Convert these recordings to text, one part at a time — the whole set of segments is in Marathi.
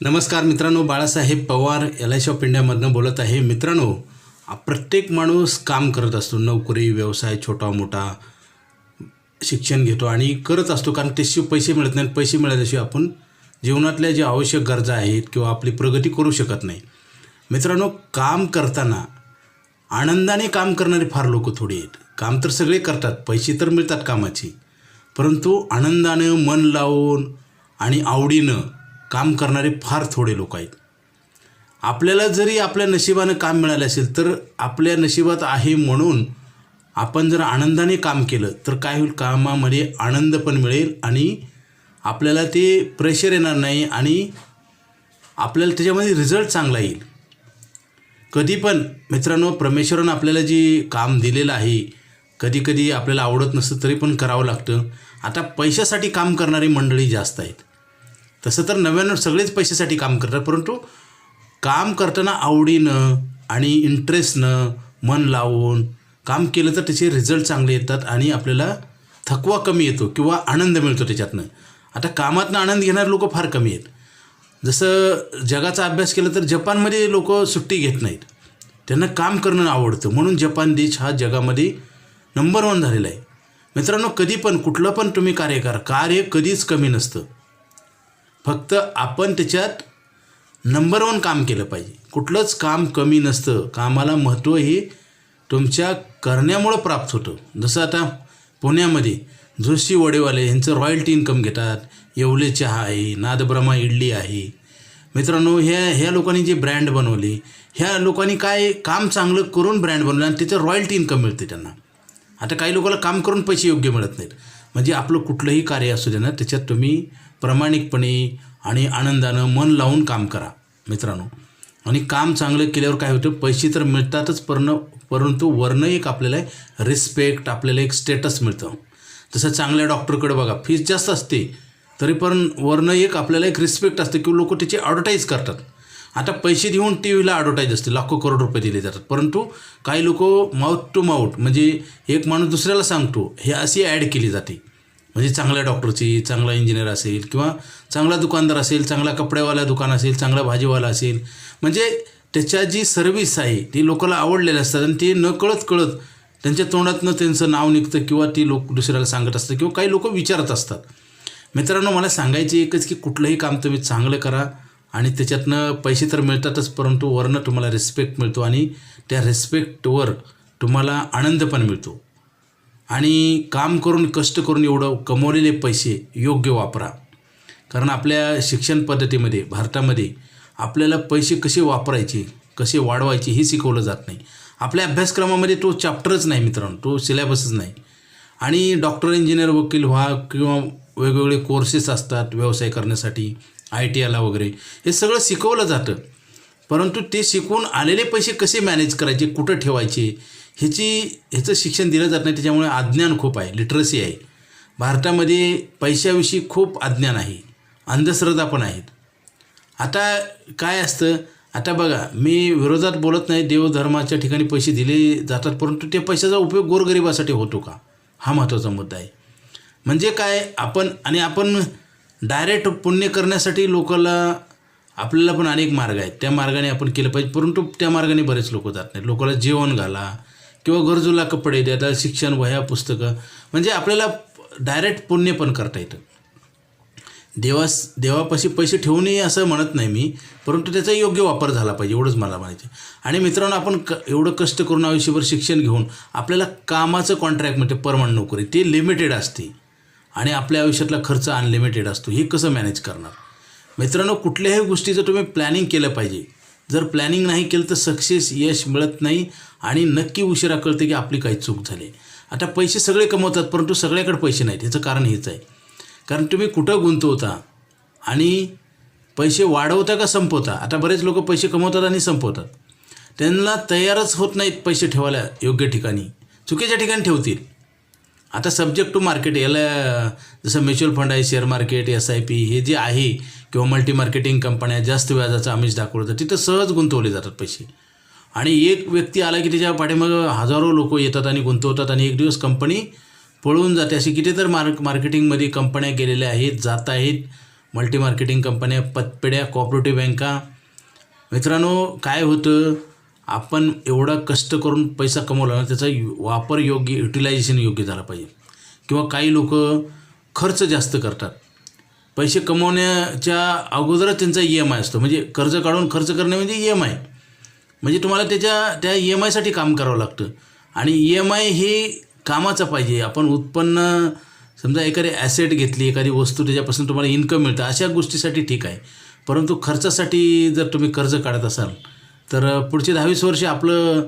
नमस्कार मित्रांनो Balasaheb Pawar L I C of इंडियामधनं बोलत आहे. मित्रांनो प्रत्येक माणूस काम करत असतो. नोकरी व्यवसाय छोटा मोठा शिक्षण घेतो आणि करत असतो कारण त्याशिवाय पैसे मिळत नाहीत. पैसे मिळाल्याशिवाय आपण जीवनातल्या ज्या आवश्यक गरजा आहेत किंवा आपली प्रगती करू शकत नाही. मित्रांनो काम करताना आनंदाने काम करणारे फार लोक थोडी आहेत. काम तर सगळे करतात. पैसे तर मिळतात कामाची. परंतु आनंदानं मन लावून आणि आवडीनं काम करणारे फार थोडे लोक आहेत. आपल्याला जरी आपल्या नशिबानं काम मिळालं असेल तर आपल्या नशिबात आहे म्हणून आपण जर आनंदाने काम केलं तर काय होईल? कामामध्ये आनंद पण मिळेल आणि आपल्याला ते प्रेशर येणार नाही आणि आपल्याला त्याच्यामध्ये रिझल्ट चांगला येईल. कधी पण मित्रांनो परमेश्वरानं आपल्याला जी काम दिलेलं आहे कधी कधी आपल्याला आवडत नसतं तरी पण करावं लागतं. आता पैशासाठी काम करणारी मंडळी जास्त आहेत. तसं तर नव्याण्णव सगळेच पैशासाठी काम करतात परंतु काम करताना आवडीनं आणि इंटरेस्टनं मन लावून काम केलं तर त्याचे रिझल्ट चांगले येतात आणि आपल्याला थकवा कमी येतो किंवा आनंद मिळतो त्याच्यातनं. आता कामातनं आनंद घेणारे लोक फार कमी आहेत. जसं जगाचा अभ्यास केला तर जपानमध्ये लोक सुट्टी घेत नाहीत. त्यांना काम करणं आवडतं. म्हणून जपान देश हा जगामध्ये नंबर वन झालेला आहे. मित्रांनो कधी पण कुठलं पण तुम्ही कार्य करा. कार्य कधीच कमी नसतं. फक्त आपण त्याच्यात नंबर वन काम केलं पाहिजे. कुठलंच काम कमी नसतं. कामाला महत्त्व हे तुमच्या करण्यामुळं प्राप्त होतं. जसं आता पुण्यामध्ये जोशी वडेवाले यांचं रॉयल्टी इन्कम घेतात. येवले चहा आहे नादब्रह्मा इडली आहे. मित्रांनो ह्या ह्या लोकांनी जे ब्रँड बनवले ह्या लोकांनी काय काम चांगलं करून ब्रँड बनवलं आणि त्याचं रॉयल्टी इन्कम मिळते त्यांना. आता काही लोकांना काम करून पैसे योग्य मिळत नाहीत. म्हणजे आपलं कुठलंही कार्य असू दे ना त्याच्यात तुम्ही प्रामाणिकपणे आणि आनंदानं मन लावून काम करा मित्रांनो. आणि काम चांगलं केल्यावर काय होतं? पैसे तर मिळतातच पर्ण परंतु वरनं एक आपल्याला रिस्पेक्ट आपल्याला एक स्टेटस मिळतं. जसं चांगल्या डॉक्टरकडे बघा फीस जास्त असते तरी पण वरनं एक आपल्याला एक रिस्पेक्ट असते किंवा लोक त्याची ॲडव्हर्टाईज करतात. आता पैसे देऊन टी व्हीला ॲडव्हर्टाईज असते लाखो करोड रुपये दिले जातात. परंतु काही लोक माउथ टू माउथ म्हणजे एक माणूस दुसऱ्याला सांगतो हे अशी ॲड केली जाते. म्हणजे चांगल्या डॉक्टरची चांगला इंजिनियर असेल किंवा चांगला दुकानदार असेल चांगला कपड्यावाला दुकान असेल चांगला भाजीवाला असेल म्हणजे त्याच्या जी सर्व्हिस आहे ती लोकांना आवडलेली असतात आणि ते न कळत कळत त्यांच्या तोंडातनं त्यांचं नाव निघतं किंवा ती लोक दुसऱ्याला सांगत असतात किंवा काही लोक विचारत असतात. मित्रांनो मला सांगायचे एकच की कुठलंही काम तुम्ही चांगलं करा आणि त्याच्यातनं पैसे तर मिळतातच परंतु वरनं तुम्हाला रिस्पेक्ट मिळतो आणि त्या रिस्पेक्टवर तुम्हाला आनंद पण मिळतो. आणि काम करून कष्ट करून एवढं कमवलेले पैसे योग्य वापरा. कारण आपल्या शिक्षण पद्धतीमध्ये भारतामध्ये आपल्याला पैसे कसे वापरायचे कसे वाढवायचे हे शिकवलं जात नाही. आपल्या अभ्यासक्रमामध्ये तो चॅप्टरच नाही मित्रांनो तो सिलेबसच नाही. आणि डॉक्टर इंजिनियर वकील व्हा किंवा वेगवेगळे कोर्सेस असतात व्यवसाय करण्यासाठी आय टी आयला वगैरे हे सगळं शिकवलं जातं. परंतु ते शिकून आलेले पैसे कसे मॅनेज करायचे कुठं ठेवायचे ह्याची ह्याचं शिक्षण दिलं जात नाही त्याच्यामुळे अज्ञान खूप आहे लिटरसी आहे. भारतामध्ये पैशाविषयी खूप अज्ञान आहे अंधश्रद्धा पण आहेत. आता काय असतं आता बघा मी विरोधात बोलत नाही देवधर्माच्या ठिकाणी पैसे दिले जातात परंतु ते पैशाचा उपयोग गोरगरिबासाठी होतो का? हा महत्त्वाचा मुद्दा आहे. म्हणजे काय आपण आणि आपण डायरेक्ट पुण्य करण्यासाठी लोकांना आपल्याला पण अनेक मार्ग आहेत. त्या मार्गाने आपण केलं पाहिजे. परंतु त्या मार्गाने बरेच लोक जात नाहीत. लोकांना जेवण घाला किंवा गरजूला कपडे द्या त्याला शिक्षण वह्या पुस्तकं. म्हणजे आपल्याला डायरेक्ट पुण्य पण करता येतं. देवास देवापाशी पैसे ठेवूनही असं म्हणत नाही मी परंतु त्याचा योग्य वापर झाला पाहिजे एवढंच मला म्हणायचं आणि मित्रांनो आपण क एवढं कष्ट करून आयुष्यभर शिक्षण घेऊन आपल्याला कामाचं कॉन्ट्रॅक्ट म्हणजे परमनंट नोकरी ते लिमिटेड असते. आणि आपल्या आयुष्यातला खर्च अनलिमिटेड असतो. हे कसं मॅनेज करणार? मित्रांनो कुठल्याही गोष्टीचं तुम्ही प्लॅनिंग केलं पाहिजे जर प्लॅनिंग नाही केलं तर सक्सेस यश मिळत नाही आणि नक्की उशिरा कळते की आपली काही चूक झाली. आता पैसे सगळे कमवतात परंतु सगळ्याकडे पैसे नाहीत. ह्याचं कारण हेच आहे. कारण तुम्ही कुठं गुंतवता आणि पैसे वाढवता का संपवता? आता बरेच लोक पैसे कमवतात आणि संपवतात. त्यांना तयारच होत नाहीत पैसे ठेवायला योग्य ठिकाणी. चुकीच्या ठिकाणी ठेवतील. आता सब्जेक्ट टू मार्केट याला जसं म्युच्युअल फंड आहे share market S I P हे जे आहे किंवा मल्टी मार्केटिंग कंपन्या जास्त व्याजाचं आमिष दाखवलं जातं तिथं सहज गुंतवले जातात पैसे. आणि एक व्यक्ती आला की त्याच्या पाठीमागं हजारो लोक येतात आणि गुंतवतात आणि एक दिवस कंपनी पळून जाते. अशी किती तर मार्क मार्केटिंगमध्ये कंपन्या गेलेल्या आहेत जात आहेत. मल्टी मार्केटिंग कंपन्या पतपेड्या कॉपरेटिव्ह बँका मित्रांनो काय होतं? आपण एवढा कष्ट करून पैसा कमवला ना त्याचा वापर योग्य युटिलायझेशन योग्य झाला पाहिजे. किंवा काही लोक खर्च जास्त करतात. पैसे कमवण्याच्या अगोदरच त्यांचा ई एम आय असतो. म्हणजे कर्ज काढून खर्च करणे म्हणजे ई एम आय म्हणजे तुम्हाला त्याच्या त्या ई एम आयसाठी काम करावं लागतं. आणि ई एम आय हे कामाचं पाहिजे. आपण उत्पन्न समजा एखादी ॲसेट घेतली एखादी वस्तू त्याच्यापासून तुम्हाला इन्कम मिळतं अशा गोष्टीसाठी ठीक आहे. परंतु खर्चासाठी जर तुम्ही कर्ज काढत असाल तर पुढचे दहावीस वर्ष आपलं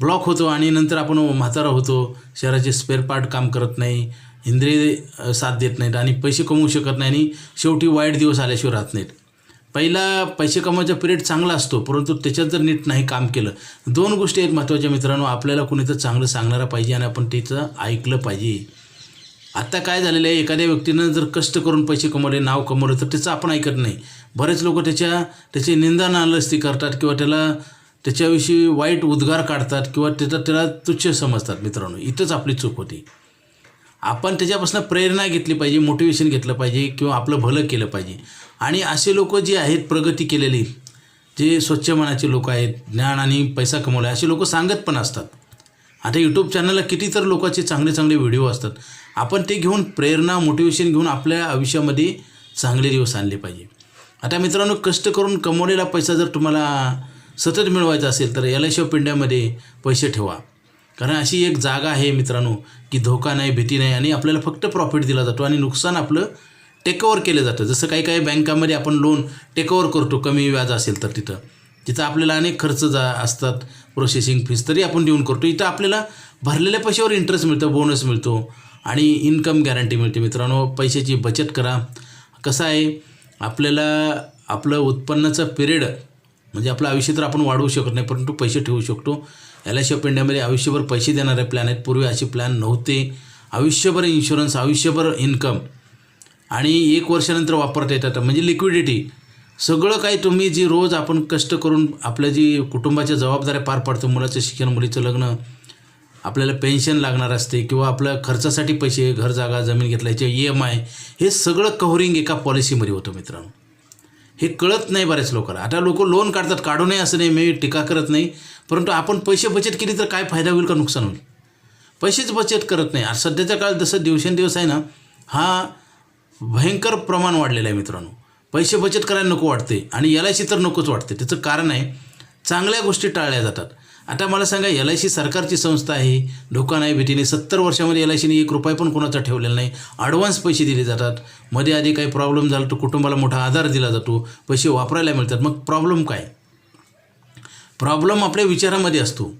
ब्लॉक होतो आणि नंतर आपण म्हातारा होतो शहराचे स्पेअर पार्ट काम करत नाही इंद्रिय साथ देत नाहीत आणि पैसे कमवू शकत नाही आणि शेवटी वाईट दिवस आल्याशिवाय राहत नाहीत. पहिला पैसे कमवायचा पिरियड चांगला असतो परंतु त्याच्यात जर नीट नाही काम केलं दोन गोष्टी आहेत महत्त्वाच्या मित्रांनो आपल्याला कोणी तर चांगलं सांगणारा पाहिजे आणि आपण त्याचं ऐकलं पाहिजे. आत्ता काय झालेलं आहे एखाद्या व्यक्तीनं जर कष्ट करून पैसे कमवले नाव कमवलं तर त्याचं आपण ऐकत नाही. बरेच लोक त्याच्या त्याची निंदा नालस्ती करतात किंवा त्याला त्याच्याविषयी वाईट उद्गार काढतात किंवा त्याचा त्याला तुच्छ समजतात मित्रांनो. इथंच आपली चूक होती. आपण त्याच्यापासून प्रेरणा घेतली पाहिजे मोटिवेशन घेतलं पाहिजे किंवा आपलं भलं केलं पाहिजे. आणि असे लोक जे आहेत प्रगती केलेली जे स्वच्छ मनाचे लोक आहेत ज्ञान आणि पैसा कमवला असे लोक सांगत पण असतात. आता यूट्यूब चॅनलला किती तर लोकांचे चांगले चांगले व्हिडिओ असतात. आपण ते घेऊन प्रेरणा मोटिवेशन घेऊन आपल्या आयुष्यामध्ये चांगले दिवस आणले पाहिजे. आता मित्रांनो कष्ट करून कमवलेला पैसा जर तुम्हाला सतत मिळवायचा असेल तर एल आय सी पिंड्यामध्ये पैसे ठेवा. कारण अशी एक जागा आहे मित्रांनो की धोका नाही भीती नाही आणि आपल्याला फक्त प्रॉफिट दिला जातो आणि नुकसान आपलं टेकओव्हर केलं जातं. जसं काही काही बँकामध्ये आपण लोन टेकओव्हर करतो कमी व्याज असेल तर तिथं. तिथं आपल्याला अनेक खर्च जा असतात प्रोसेसिंग फीस तरी आपण देऊन करतो. इथं आपल्याला भरलेल्या पैशावर इंटरेस्ट मिळतं बोनस मिळतो आणि इन्कम गॅरंटी मिळते. मित्रांनो पैशाची बचत करा. कसं आहे आपल्याला आपलं उत्पन्नाचं पिरियड म्हणजे आपलं आयुष्य तर आपण वाढवू शकत नाही परंतु पैसे ठेवू शकतो. एल आय सी ऑफ इंडियामध्ये आयुष्यभर पैसे देणारे प्लॅन आहेत. पूर्वी असे प्लॅन नव्हते. आयुष्यभर इन्शुरन्स आयुष्यभर इन्कम आणि एक वर्षानंतर वापरता येतात. म्हणजे लिक्विडिटी सगळं काही तुम्ही जी रोज आपण कष्ट करून आपल्या जी कुटुंबाच्या जबाबदाऱ्या पार पाडतो मुलाचं शिक्षण मुलीचं लग्न आपल्याला पेन्शन लागणार असते किंवा आपल्या खर्चासाठी पैसे घर जागा जमीन घेतल्याचे ई एम आय हे सगळं कव्हरिंग एका पॉलिसीमध्ये होतं मित्रांनो. हे कळत नाही बऱ्याच लोकांना. आता लोक लोन काढतात काढू नये असं नाही मी टीका करत नाही. परंतु आपण पैसे बचत केली तर काय फायदा होईल का नुकसान होईल? पैसेच बचत करत नाही. आज सध्याच्या काळात जसं दिवसेंदिवस आहे ना हा भयंकर प्रमाण वाढलेलं आहे मित्रांनो. पैसे बचत करायला नको वाटते आणि एल आय सी तर नकोच वाटते. त्याचं कारण आहे चांगल्या गोष्टी टाळल्या जातात. आता मला सांगा एल आय सी सरकारची संस्था आहे. धोका नाही भीतीने सत्तर वर्षामध्ये एल आय सीने एक रुपये पण कोणाचा ठेवलेला नाही. ॲडव्हान्स पैसे दिले जातात. मध्ये आधी काही प्रॉब्लेम झाला तर कुटुंबाला मोठा आधार दिला जातो. पैसे वापरायला मिळतात. मग प्रॉब्लेम काय? प्रॉब्लेम आपल्या विचारामध्ये असतो.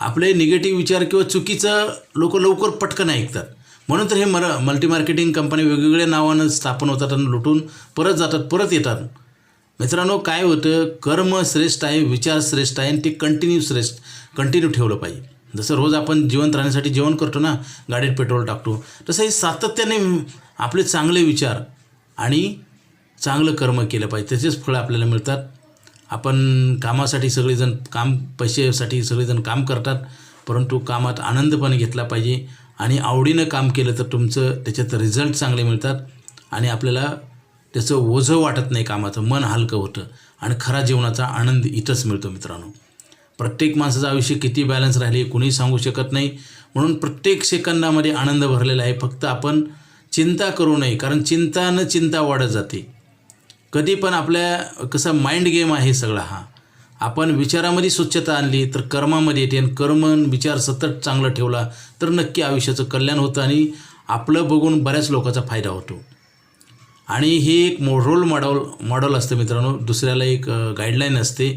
आपले निगेटिव्ह विचार किंवा चुकीचं लोक लवकर पटकन ऐकतात. म्हणून तर हे मर मल्टी मार्केटिंग कंपनी वेगवेगळ्या नावानं स्थापन होतात आणि लुटून परत जातात परत येतात. मित्रांनो काय होतं? कर्म श्रेष्ठ आहे विचार श्रेष्ठ आहे आणि ते कंटिन्यू श्रेष्ठ कंटिन्यू ठेवलं पाहिजे. जसं रोज आपण जिवंत राहण्यासाठी जेवण करतो ना गाडीत पेट्रोल टाकतो तसं हे सातत्याने आपले चांगले विचार आणि चांगलं कर्म केलं पाहिजे. त्याचेच फळं आपल्याला मिळतात. आपण कामासाठी सगळेजण काम पैशासाठी सगळेजण काम करतात परंतु कामात आनंद पण घेतला पाहिजे. आणि आवडीनं काम केलं तर तुमचं त्याच्यात रिझल्ट चांगले मिळतात. आणि आपल्याला त्याचं ओझं वाटत नाही कामाचं मन हलकं होतं आणि खरा जीवनाचा आनंद इथंच मिळतो मित्रांनो. प्रत्येक माणसाचं आयुष्य किती बॅलन्स राहिले कुणीही सांगू शकत नाही. म्हणून प्रत्येक सेकंदामध्ये आनंद भरलेला आहे. फक्त आपण चिंता करू नये कारण चिंतानं चिंता वाढत जाते. कधी पण आपल्या कसा माइंड गेम आहे सगळा हा. आपण विचारामध्ये स्वच्छता आणली तर कर्मामध्ये येते. आणि कर्म विचार सतत चांगला ठेवला तर नक्की आयुष्याचं कल्याण होतं आणि आपलं बघून बऱ्याच लोकांचा फायदा होतो. आणि हे एक मो रोल मॉडल मॉडल असतं मित्रांनो. दुसऱ्याला एक गाईडलाईन असते.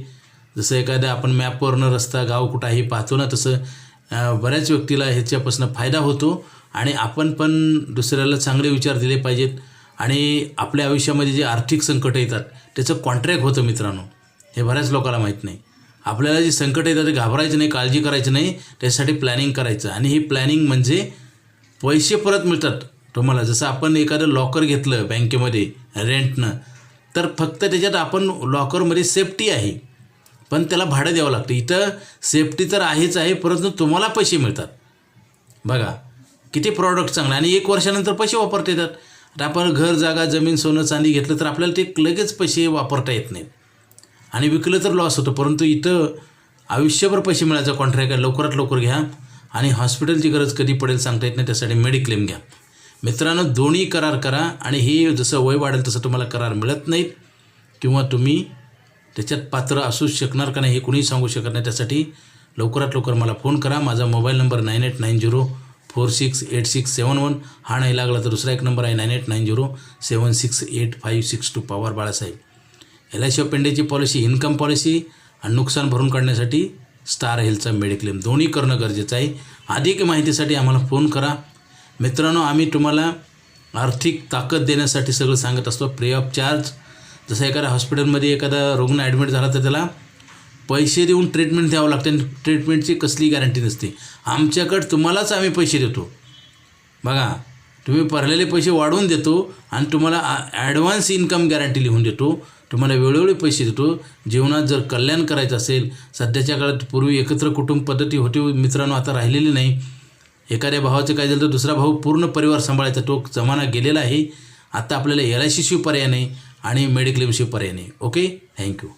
जसं एखाद्या आपण मॅपवरनं रस्ता गाव कुठं आहे पाहतो ना तसं बऱ्याच व्यक्तीला ह्याच्यापासून फायदा होतो. आणि आपण पण दुसऱ्याला चांगले विचार दिले पाहिजेत. आणि आपल्या आयुष्यामध्ये जे आर्थिक संकट येतात त्याचं कॉन्ट्रॅक्ट होतं मित्रांनो. हे बऱ्याच लोकांना माहीत नाही. आपल्याला जे संकट येतात ते घाबरायचं नाही काळजी करायची नाही. त्याच्यासाठी प्लॅनिंग करायचं. आणि ही प्लॅनिंग म्हणजे पैसे परत मिळतात. तुम्हाला जसं आपण एखादं लॉकर घेतलं बँकेमध्ये रेंटनं तर फक्त त्याच्यात आपण लॉकरमध्ये सेफ्टी आहे. पण त्याला भाडं द्यावं लागतं. इथं सेफ्टी तर आहेच आहे परंतु तुम्हाला पैसे मिळतात. बघा किती प्रॉडक्ट चांगले आणि एक वर्षानंतर पैसे वापरता येतात. आता आपण घर जागा जमीन सोनं चांदी घेतलं तर आपल्याला ते लगेच पैसे वापरता येत नाहीत. आणि विकलं तर लॉस होतं. परंतु इथं आयुष्यभर पैसे मिळायचा. कॉन्ट्रॅक्ट आहे. लवकरात लवकर घ्या. आणि हॉस्पिटलची गरज कधी पडेल सांगता येत नाही. त्यासाठी मेडिक्लेम घ्या. मित्रांनो दोन्ही करार करा आणि हे जसं वय वाढेल तसं तुम्हाला करार मिळत नाहीत किंवा तुम्ही त्याच्यात पात्र असूच शकणार का नाही हे कुणीही सांगू शकत नाही. त्यासाठी लवकरात लवकर मला फोन करा. माझा mobile number nine eight nine zero four six eight six seven one हा नाही लागला तर दुसरा एक नंबर आहे nine eight nine zero seven six eight five six two Pawar Balasaheb. L I C of इंडियाची पॉलिसी इन्कम पॉलिसी आणि नुकसान भरून काढण्यासाठी स्टार हेल्थचा मेडिक्लेम दोन्ही करणं गरजेचं आहे. अधिक माहितीसाठी आम्हाला फोन करा. मित्रांनो आम्ही तुम्हाला आर्थिक ताकद देण्यासाठी सगळं सांगत असतो. फ्री ऑफ चार्ज जसं एखाद्या हॉस्पिटलमध्ये एखादा रुग्ण ॲडमिट झाला तर त्याला पैसे देऊन ट्रीटमेंट द्यावं लागते आणि ट्रीटमेंटची कसली गॅरंटी नसते. आमच्याकडं तुम्हालाच आम्ही पैसे देतो. बघा तुम्ही भरलेले पैसे वाढवून देतो आणि तुम्हाला ॲडव्हान्स इन्कम गॅरंटी लिहून देतो. तुम्हाला वेळोवेळी पैसे देतो. जीवनात जर कल्याण करायचं असेल सध्याच्या काळात पूर्वी एकत्र कुटुंब पद्धती होती मित्रांनो आता राहिलेली नाही. एखाद्या भावाचं काय झालं तर दुसरा भाऊ पूर्ण परिवार सांभाळायचा तो जमाना गेलेला आहे. आता आपल्याला एल आय सी पर्याय नाही आणि मेडिक्लेमशिवाय पर्याय नाही. Okay thank you